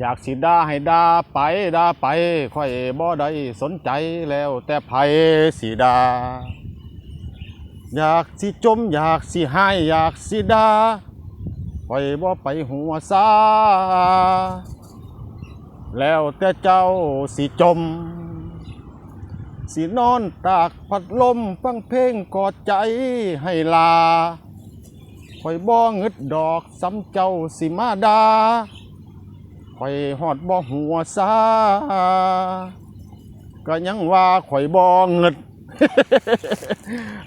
อยากสิดาให้ดาไปดาไปค่อยบ่ได้สนใจแล้วแต่ไผสิดา อยากสิจม อยากสิหายอยากสิดาค่อยบ่ไปหัวซาแล้วแต่เจ้าสิจม สินอนตากพัดลมฟังเพลงกอดใจให้ลาคอยบ่เงึดดอกซ้ำเจ้าสิมาดา คอยหอดบ่หัวซาก็ยังว่าข่อยบ่เงิด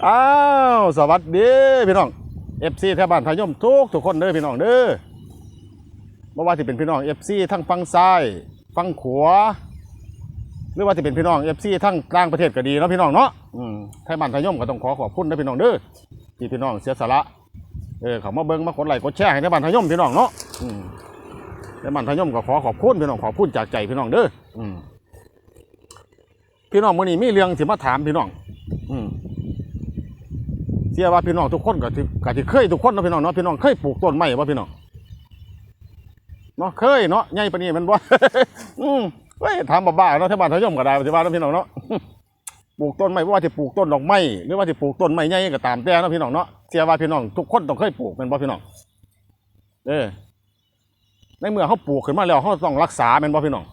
อ้าวสวัสดีพี่น้อง FC แถวบ้านพายมทุกทุกคนเด้อพี่น้องเด้อบ่อว่าสิเป็นพี่น้อง FC ทั้งฝั่งซ้ายฝั่งขวาหรือว่าจะเป็นพี่น้องเอฟซีทั้งกลางประเทศก็ดีเนาะพี่น้องเนาะอืมไทยบ้านไทยย่อมก็ต้องขอขอบคุณนะพี่น้องเด้อที่พี่น้องเสียสละเออเขามาเบิ้งมากดไหลค์กดแชร์ให้ไทยบ้านไทยย่อมพี่น้องเนาะ อืมไทยบ้านไทยย่อมก็ขอขอบคุณพี่น้องขอบคุณจากใจพี่น้องเด้ออืมพี่น้องมื้อนี้มีเรื่องสิมาถามพี่น้อง อืมเชื่อว่าพี่น้องทุกคนก็ที่ก็ที่เคยทุกคนเนาะพี่น้องเนาะพี่น้องเคยปลูกต้นไม้บ่พี่น้องเนาะเคยเนาะใหญ่ปานนี้แมันบ่ อืมเฮ้ยถามบ้าๆเนาะที่บ้านทยมก็ได้ที่บ้านเนาะพี่น้องเนาะ ปลูกต้นไม้ว่าจะปลูกต้นดอกไม้หรือว่าจะปลูกต้นไม้ใหญ่ก็ตามแต่เนาะพี่น้องเนาะเสียว่าพี่น้องทุกคนต้องเคยปลูกเป็นบ่พี่น้อง เออ ในเมื่อเขาปลูกขึ้นมาแล้วเขาต้องรักษาเป็นบ่พี่น้อง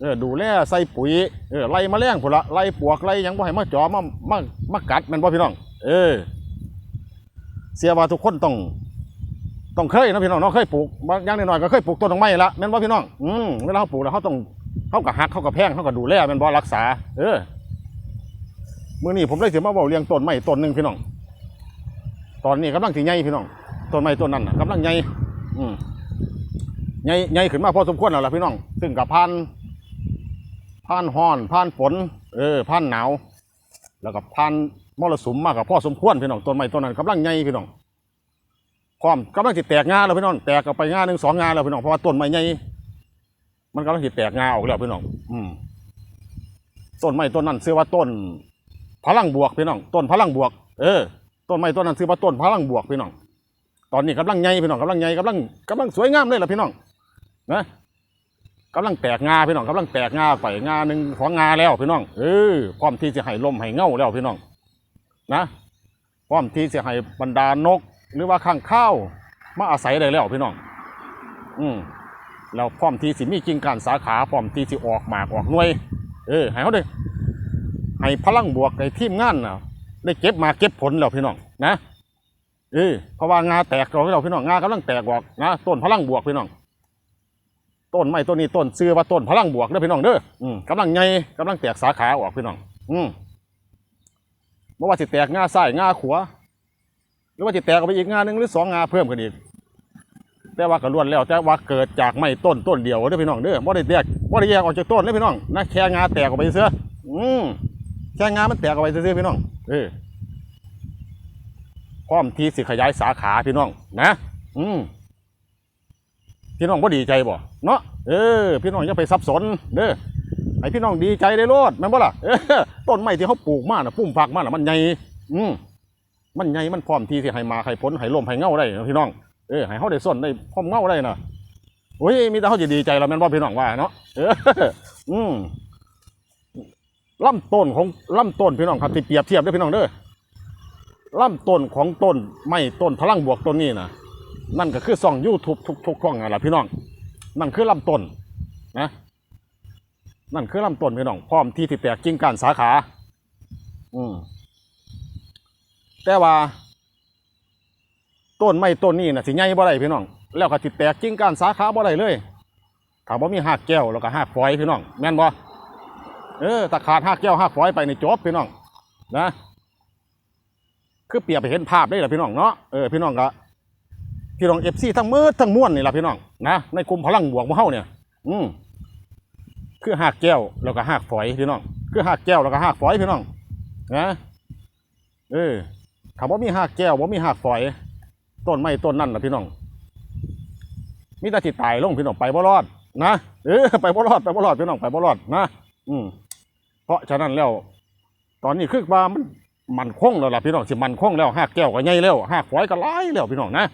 เออดูแลใส่ปุ๋ยเออไล่แมลงพุ่นละไล่ปลวกไล่ยังบ่ให้มาจอมามามากัดแมันบ่พี่น้อง เออ เสียว่าทุกคนต้องต้องเคยนะพี่น้องเนาะเคยปลูกบางอย่างน้อยๆก็เคยปลูกต้นดอกไม้ละแม่นบ่พี่น้องอืมเวลาเขาปลูกแล้วเขาต้องเขากับหักเขากับแพงเขากับดูแลแม่นบ่รักษา เออมื้อนี้ผมเลยสิมาเว้าเรื่องต้นไม้ต้นหนึ่งพี่น้อง ตอนนี้กำลังสิใหญ่พี่น้องต้นไม้ต้นนั้นกำลังใหญ่อืม ใหญ่ใหญ่ขึ้นมาพอสมควรแล้วล่ะพี่น้อง ซึ่งกับพันผ่านฮ้อนผ่านฝน เออผ่านหนาว แล้วก็ผ่านมรสุมมากกับพ่อสมควรพี่น้องต้นไม้ต้นนั้นกำลังใหญ่พี่น้องพร้อมกำลังสิแตกงาแล้วพี่น้องแตกออกไปงาหนึ่งสองงาแล้วพี่น้องเพราะว่าต้นไม้ใหญ่มันกำลังสิแตกงาออกแล้วพี่น้อง อืมต้นไม้ต้นนั้นชื่อว่าต้น พลังบวกพี่น้องต้นพลังบวก เออต้นไม้ต้นนั้นชื่อว่าต้นพลังบวกพี่น้องตอนนี้กำลังใหญ่พี่น้องกำลังใหญ่กำลังกำลังสวยงามเลยล่ะพี่น้อง นะกำลังแตกงาพี่น้องกำลังแตกงาไปงาหนึ่งสองงาแล้วพี่น้องเออพร้อมที่จะให้ลมให้เงาแล้วพี่น้อง นะพร้อมที่จะให้บรรดานก หรือว่าข้างข้าวมาอาศัยได้แล้วพี่น้อง อืมแล้วพร้อมที่สิมีกิ่งการสาขาพร้อมที่สิออกหมากออกหน่วย เออให้เขาได้ให้พลังบวกในทีมงานนะได้เก็บมาเก็บผลแล้วพี่น้องนะเออเพราะว่างาแตกเราพี่น้องงากำลังแตกออกนะต้นพลังบวกพี่น้อง ต้นไม้ต้นนี้ต้นซื้อว่าต้นพลังบวกเด้อพี่น้องเด้ออืมกำลังใหญ่กำลังแตกสาขาออกพี่น้อง อืมเมื่อว่าสิแตกงาซ้ายงาขวาหรือว่าจะแตกออกไปอีกงานหนึ่งหรือสองงานเพิ่มกันอีกแต่ว่าก็ล้วนแล้วแต่ว่าเกิดจากไม่ต้นต้นเดียวเด้อพี่น้องเด้อบ่ได้แตกบ่ได้แยกออกจากต้นเด้อพี่น้องนะแค่งาแตกออกไปเสื้ออืมแค่งามันแตกออกไปเสื้อพี่น้องเออพร้อมที่สิขยายสาขาพี่น้อง นะ อืม พี่น้องบ่ดีใจบ่เนาะเออพี่น้องอย่าไปสับสนเด้อให้พี่น้องดีใจได้โลดแม่นบ่ล่ะต้นไม้ที่เขาปลูกมาน่ะปุ่มผักมาน่ะมันใหญ่อืมมันใหญ่มันพร้อมที่สิให้มาให้ผลให้ลมให้เงาได้พี่น้องเออให้เขาได้ส้นได้พร้อมเงาได้นะโอ้ยมีแต่เขาจะดีใจเราแม่นว่พี่น้องว่าเนาะเอออืมลำต้นของลำต้นพี่น้องครับที่เปรียบเทียบด้วยพี่น้องเด้อลำต้นของต้นไม่ต้นพลังบวกต้นนี้นะ นั่นก็คือส่องยูทูบทุกทุกช่องนั่ะพี่น้อง นั่นคือลำต้นนะนั่นคือลำต้นพี่น้อง พร้อมที่ที่แตกกิ่งก้านสาขา อืมแต่ว่า ต้นไม้ต้นนี้นะสิใหญ่บ่ได้พี่น้อง แล้วก็สิดแตกกิ่งก้านสาขาบ่ได้เลยถ้าบ่มีหากแก้วแล้วก็หากฝอยพี่น้อง แม่นบ่เออถ้าขาดหากแก้วหากฝอยไปในจบพี่น้อง นะ คือเปรียบไปเห็นภาพได้ล่ะพี่น้องเนาะเออพี่น้องก็ พี่น้อง FC ทั้งมืดทั้งม้วลนี่ล่ะพี่น้องนะในกลุ่มพลังบวกของเฮาเนี่ย อืมคือหากแก้วแล้วก็หากฝอยพี่น้องคือหากแก้วแล้วก็หากฝอยพี่น้องนะเออคำว่ามีหากแก้วว่ามีหากฝอย ต้นไม้ต้นนั่นนะพี่น้องมีแต่ที่ตายลงพี่น้องไปบ่รอดนะเออไปบ่รอดไปบ่รอดพี่น้องไปบ่รอดนะอืมเพราะฉะนั้นแล้ว ตอนนี้คือว่ามันมันคงแล้วล่ะพี่น้องสิมันคงแล้วหากแก้วก็ใหญ่แล้วหากฝอยก็หลายแล้วพี่น้องนะ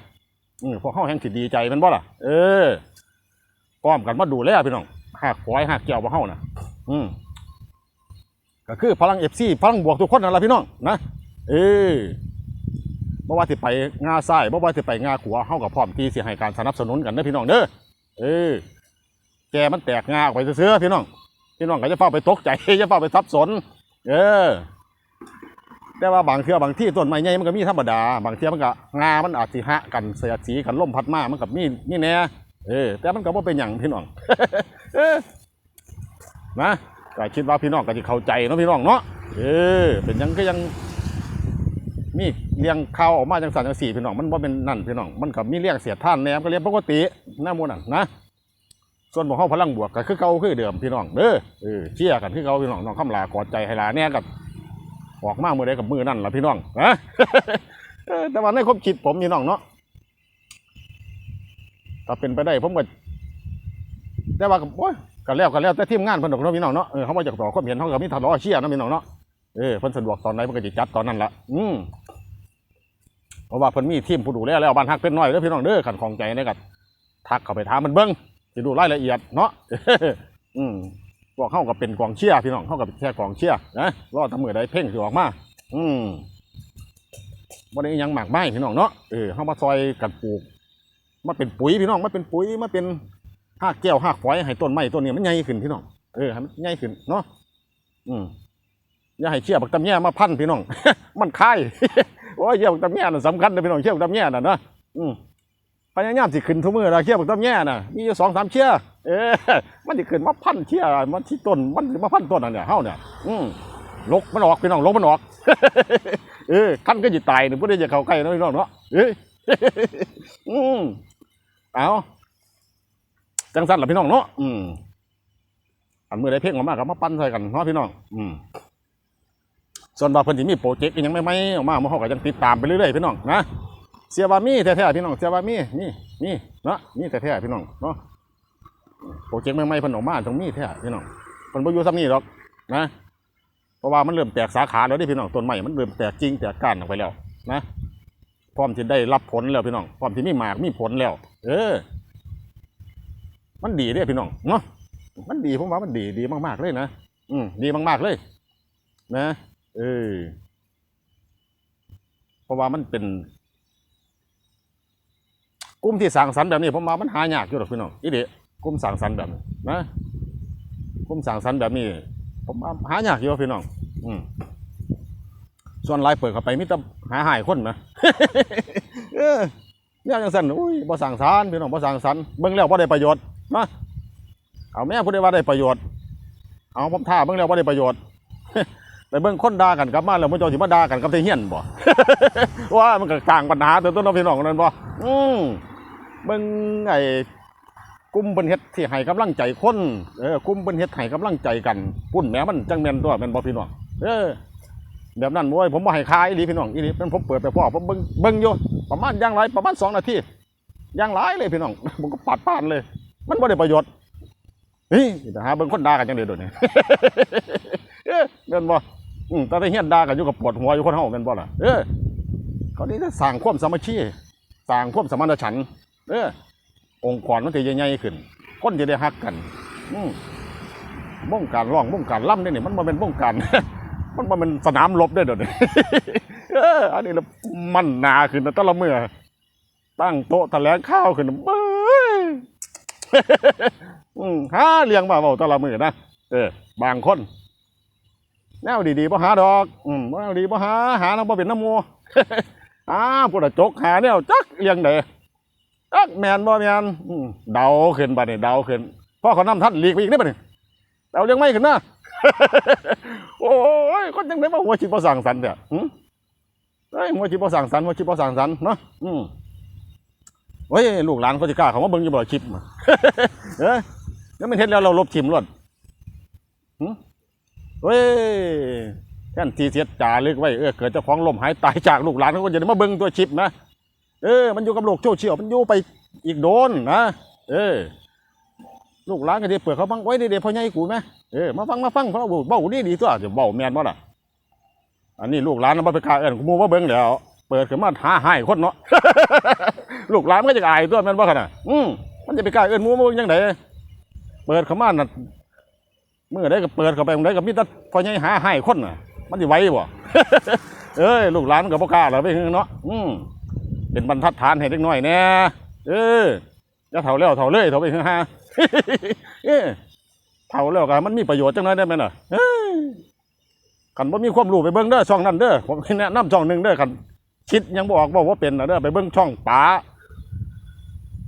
อืมพวกเขาแห่งสิดีใจมันบ่ล่ะ เออพร้อมกันมาดูแลพี่น้องหากฝอยหากแก้วบ่เฮาน่ะอืมก็คือพลัง FC พลังบวกทุกคนนั่นแหละพี่น้องนะเออบ่ว่าสิไปงาซ้ายบ่ว่าสิไปงาขวาเฮาก็พร้อมที่สิให้การสนับสนุนกันเด้อพี่น้องเด้อเออแกมันแตกงาออกไปซื่อพี่น้องพี่น้องก็จะเฝ้าไปตกใจจะเฝ้าไปทับสน เออ แต่ว่าบางเทื่อบางที่ต้นไม้ใหญ่มันก็มีธรรมดา บางเทื่อมันก็งา มันอาจสิหะกันเสียดสีกันล่มพัดมามันก็มีมีแน่เออแต่มันก็บ่เป็นหยังพี่น้องเออนะก็คิดว่าพี่น้องก็จะเข้าใจเนาะพี่น้องเนาะเออ เป็นยังก็ยังมีเลี้ยงข้าวออกมาจังสันจังสี่พี่น้องมันบ่าเป็นนั่นพี่น้องมันก็มีเลี้ยงเสียท่านแหนมก็เลี้ยงปกติหน้ามูนั่นนะส่วนของเฮาพลังบวกก็คือเก่าคือเดิมพี่น้องเด้อเออเชี่ยกันคือเก่าพี่น้องน้องคำลากอดใจให้ลาแน่กับ ออกมาเมื่อใดกับมือนั่นล่ะพี่น้องนะแต่ว่าในความคิดผมพี่น้องเนาะถ้าเป็นไปได้ผมก็แต่ว่าก็โอ้ยก็แล้วก็แล้วแต่ทีมงานเพิ่นดอกเนาะพี่น้องเนาะเออเขามาจากต่อความเห็นเขาก็มีทะเลาะเชียนะพี่น้องเนาะเออเพิ่นสะดวกตอนไหนเพิ่นก็สิจัดตอนนั้นละอืมเพราะว่าเพิ่นมีทีมผู้ดูแลแล้วบ้านฮักเป็นน้อยเด้อพี่น้องเด้อขันของใจในกัทักเข้าไปถามมันเบิ่งสิดูรายละเอียดเนาะอืม พวกเข้ากับเป็นกองเชียร์พี่น้องเข้ากับแค่กองเชียร์นะรอดทำมือได้เพ่งสิออกมา อืมบ่ได้ยังหมากไม้พี่น้องเนาะเออเข้ามาซอยกันปลูกมาเป็นปุ๋ยพี่น้องมาเป็นปุ๋ยมาเป็นหากแก้วหากฝอยให้ต้นไม้ต้นนี้มันใหญ่ขึ้นพี่น้องเออให้มันใหญ่ขึ้นเนาะอืมอย่าให้เชี่ยบักตำแย่มาพันพี่น้อง มันคายโอ้ยเชี่ยบักตำแย่น่ะสำคัญนะพี่น้องเชี่ยบักตำแย่น่ะเนาะอืม พยายามสิขึ้นทุกมือเราเชี่ยบักต้มแย่น่ะมีอยู่สองสามเชี่ยเออมันสิขึ้นมาพันเชี่ยมันที่ต้นมันมาพันต้นอันเนี่ยเฮาเนี่ยอืมลกมันออกพี่น้องลกมันออกเออขั้นก็จิตายหนึ่งผู้ใดจะเข้าใกล้นะพี่น้องเนาะเอ้ยอืมเอาจังสันล่ะพี่น้องเนาะอืมอันมือได้เพ่งออกมาก็มาปั้นใส่กันเนาะพี่น้อง อืมส่วนบาเพิ่นสิมีโปรเจกต์ยังไม่ไม่ออกมาเฮาก็ยังติดตามไปเรื่อยๆพี่น้องนะ เสียบามีแท้ๆพี่น้องเสียบามีนี่นี่เนาะนี่แท้ๆพี่น้องเนาะโปรเจกต์ใหม่ๆพิ่นออกมาตรงมีแท้พี่น้องเพิ่นบ่อยู่ซ้ำนี่หรอกนะเพราะว่ามันเริ่มแตกสาขาแล้วเดิพี่น้องต้นไม้มันเริ่มแตกจริงแตกก้านออกไปแล้วนะพร้อมที่ได้รับผลแล้วพี่น้องพร้อมที่มีหมากมีผลแล้ว เออ มันดีเด้พี่น้องเนาะมันดีผมว่ามันดีดีมากๆเลยนะอืมดีมากๆเลย นะเออเพราะว่ามันเป็น กลุ่มที่สั่งสรรค์แบบนี้ผมว่ามันหายากอยู่หรอกพี่น้องอีเดะกลุ่มสั่งสรรค์แบบนี้นะกลุ่มสั่งสรรค์แบบนี้ ผมว่าหายากอยู่พี่น้อง อืมส่วนไลายเปิดเข้าไปมิตรหาหายคนนะเออเนี่ยจังสันอุ้ยบ่สั่งสรรพี่น้องบ่สั่งสรรเบิ่งแล้วบ่ได้ประโยชน์นะเอาแม่พูดได้ว่าได้ประโยชน์ เอาผมท่าเบิ่งแล้วบ่ได้ประโยชน์ ไปเบิ่งคนด่ากันกลับมาแล้วมันจะสิมาด่ากันกับเทเฮียนบ่ ว่ามันก็ต่างปัญหาตัวต้นน้องพี่น้องนั่นบ่อืมเบิ่งไอ้กลุ่มเพิ่นเฮ็ดที่ให้กำลังใจคนเออกลุ่มเพิ่นเฮ็ดให้กำลังใจกันปุ่นแหมมันจังแม่นตัวแม่นบ่พี่น้องเออแบบนั้นโว้ยผมบ่ให้คายอีหลีพี่น้องอีหลีเป็นผมเปิดไปพ่อผมเบิ่งเบิ่งอยู่ประมาณอย่างไรประมาณ2นาทีอย่างหลายเลยพี่น้องผมก็ปาดปานเลย มันบ่ได้ประโยชน์เฮ้ยแต่หาเบิ่งคนด่ากันจังได๋โดดนี่เออแม่นบ่ อืมตอนที่เฮียนดากันอยู่กับปวดหัวอยู่คนเฮาแม่นบ่ล่ะเออเขานี่จะสร้างความสามัคคีสร้างความสมานฉันท์เออองค์กรมันจะใหญ่ๆขึ้น คนจะได้ฮักกัน อืมงการร้องวงการล่ำเนี่ยนี่มันมาเป็นวงการ มันมาเป็นสนามรบได้เดี๋ยวนี้ เอออันนี้ละมันหนาขึ้นนะแตละเมื่อ ตั้งโต๊ะแถลงข้าวขึ้นเบ้ย อืมหาเลี้ยงมาเบาแต่ละมือนะเออบางคน แนวดีๆบ่หาดอก อืมแนวดีบ่หาหาน้ำบ่เป็นน้ำมัวอ้าพุทธจกหาแนวจักเลียงเดจักแมนบ่แมนอืมเดาขึ้นบัดนี้เดาขึ้นพ่อเขานำท่านหลีกไปอีกได้บัดนี้เดาเลี้ยงไม่ขึ้นนะโอ้ยคนจังไดมาหัวจิตบ่สั่งสรรค์เนี่ยหึเอ้ยหัวจิตบ่สั่งสรรค์หัวจิตบ่สั่งสรรค์เนาะอืมเฮ้ยลูกหลานเขาสิกล้าเขามาเบิ่งอยู่บ่คลิปมาเอ้ยยังไม่เฮ็ดแล้วเราลบทิมรวดหึ เฮ้ยแท่นทีเสียจ่าลึกไว้เออเกิดเจ้าของลมหายตายจากลูกหลานเขาก็จะได้มาเบิ่งตัวชิปนะเออ มันอยู่กับโลกโซเชียลมันอยู่ไปอีกโดนนะเออ ลูกหลานก็ได้เปิดเขาฟังไว้เด็ๆพ่อใหญ่กูไหมเออมาฟังมาฟังเพราะว่าเบาดีดีตัวจะเบาแมนบ่ล่ะอันนี้ลูกหลานมันไปกาเอิ้นกูมูว่าเบิ่งแล้ว เปิดขึ้นมาหาหายคนเนาะลูกหลานมันก็จะอายตัวแมนบ่ขนาดอืมมันจะไปกล้าเอิ้นมูมาเบิ่งจังไดเปิดเข้ามาน่ะ มื่อได้ก็เปิดเข้าไปตรงไหนก็มีแต่พอใหญ่หาให้คนน่ะ มันสิไหวบ่เอ้ยลูกหลานมันก็บ่กล้าแล้วไปเนาะอืมเป็นบรรทัดฐานให้เด็กน้อยแน่เอออย่าเฒ่าแล้วเฒ่าเลยเฒ่าไปเฮือฮาเอ้ยเฒ่าแล้วก็มันมีประโยชน์จังไดได้ไหมน่ะเอ้ยคันบ่มีความรู้ไปเบิ่งเด้อช่องนั้นเด้อผมแนะนำช่องหนึ่งเด้อคันคิดยังบอกบ่ว่าเป็นนะเด้อไปเบิ่งช่องป๋า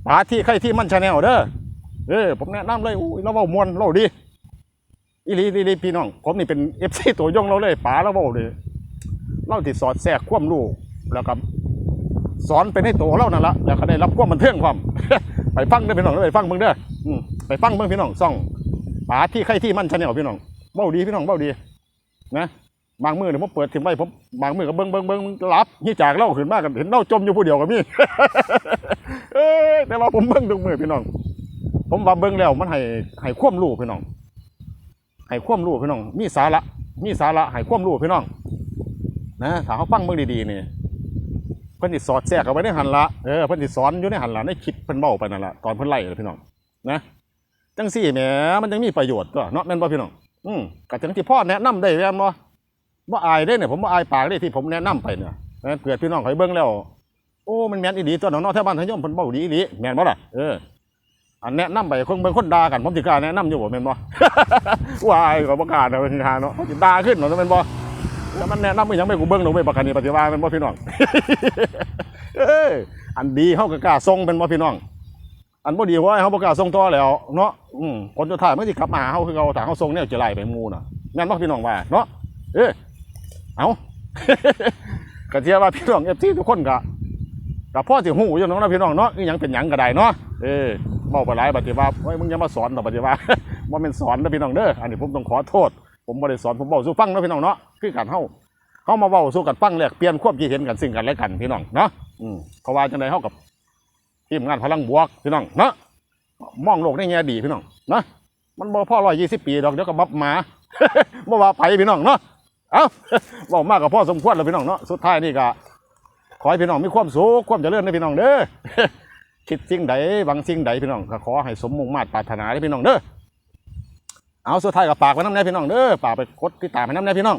ป๋าที่ใครที่มันชาแนลเด้อเออผมแนะนำเลยอุ้ยเราเว้ามวนเราดี อีลีอีหลีพี่น้อง ผมนี่เป็น FC ตัวยงเราเลยป๋าเราเว้าเลยเราติดสอดแทรกควมรู้แล้วก็สอนไปในตัวเรานั่นละแล้วก็ได้รับความบันเทิงความ ไปฟังเด้อพี่น้องไปฟังเบิ่งเด้อไปฟังเบิ่งพี่น้องซ่องป๋าที่ใครที่มั่นชาแนลพี่น้องเบ้าดีพี่น้องเบ้าดี นะบางมือเนี่ยผมเปิดทิ้งไว้ผมบางมือก็เบิ่งเบิ่งเบิ่งหลับนี่จากเล่าขึ้นมากกันเห็นเล่าจมอยู่ผู้เดียวกับมีเอ้แต่ว่าผมเบิ่งทุกมือพี่น้อง ผมว่าเบิ่งแล้วมันให้ให้ความรู้พี่น้อง ให้ความรู้พี่น้อง มีสาระ มีสาระให้ความรู้พี่น้อง นะถ้าเขาฟังเบิ่งดีๆนี่เพิ่นสิสอดแทรกเอาไว้ในหันละเออเพิ่นสิสอนอยู่ในหันละในคลิปเพิ่นเว้าไปนั่นละตอนเพิ่นไล่เลยพี่น้อง นะ จังซี่แหมมันจังมีประโยชน์ก็เนาะแม่นบ่พี่น้อง อืมก็จังที่พ่อแนะนำได้แม่นบ่บ่อายเด้เนี่ยผมบ่อายปากเด้ที่ผมแนะนำไปเนี่ยแม่นเกิดพี่น้องเขาเบิ่งแล้ว โอ้ มันแม่นอีหลีตัวนาะเนาะแถวบ้านทางยมเพิ่นเว้าดีอีหลีแม่นบ่ล่ะ เออ อันแนะนำไปคนเบิ่งคนด่ากันผมสิกล้าแนะนำอยู่บ่แม่นบ่ว้ายก็บ่กล้าเนาะเพิ่นหาเนาะเขาสิด่าขึ้นเนาะแม่นบ่แล้วมันแนะนำมันยังไม่กูเบิ้งหนูไม่ประกันนี่ปฏิวัติเป็นบ่พี่น้อง เอ้ยอันดีเขาก็กล้าส่งเป็นบ่พี่น้อง อันบ่ดีเพราะว่าเขาบ่กล้าส่งต่อแล้วเนาะอืมคนสุดท้ายมันสิกลับมาหาเขาคือเขาถ้าเขาส่งแนวจะไล่ไปหมู่น่ะแม่นบ่พี่น้องว่าเนาะเอ้ยเอา ก็เชื่อว่าพี่น้อง FC ทุกคนก็ก็พ่อสิฮู้อยู่เนาะพี่น้องเนาะอีหยังเป็นหยังก็ได้เนาะเออ เว้าไปหลายปฏิวัติเฮ้ยมึงอย่ามาสอนดอปฏิวัติบ่แม่นสอนนะพี่น้องเด้ออันนี้ผมต้องขอโทษ ผมบ่ได้สอนผมเว้าสู่ฟังนะพี่น้องเนาะคือการเฮาเขามาเว้าสู่กันฟังแลกเปลี่ยนความคิดเห็นกันซึ่งกันและกันพี่น้องเนาะอืมเพราะว่าจังไดเฮากับทีมงานพลังบวกพี่น้องเนาะมองโลกในแง่ดีพี่น้องเนาะมันบ่พ่อ120ปีดอกเดี๋ยวก็บับหมาบ่ว่าไปพี่น้องเนาะเอ้าเว้ามากกับพ่อสมควรแล้วพี่น้องเนาะสุดท้ายนี่ก็ขอให้พี่น้องมีความสุขความเจริญนพี่น้องเด้อ คิดสิ่งใดหวังสิ่งใดพี่น้องก็ขอให้สมมุ่งมาตรปรารถนาเด้พี่น้องเด้อเอาสุดท้ายก็ฝากไว้น้ำแน่พี่น้องเด้อฝากไปกดติดตามให้น้ำแน่พี่น้อง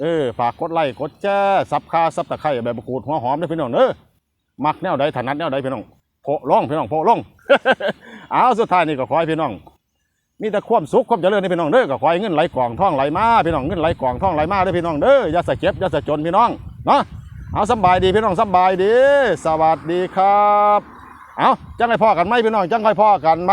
เออฝากกดไลค์กดแชร์ซับคาซับตะไคร้ใบมะกรูดหัวหอมด้พี่น้องเด้อมักแนวใดถนัดแนวใดพี่น้องโพล่องพี่น้องโพล่องเอาสุดท้ายนี่ก็ขอให้พี่น้องมีแต่ความสุขความเจริญในพี่น้องเด้อก็ขอให้เงินไหลกล่องท่องไหลมาพี่น้องเงินไหลกล่องท่องไหลมาเด้พี่น้องเด้ออย่าสะเก็บอย่าสะจนพี่น้องเนาะเอาสบายดีพี่น้องสบายดี สวัสดีครับ เอาจังไรพ่อกันไหมพี่น้องจังไรพ่อกันไหม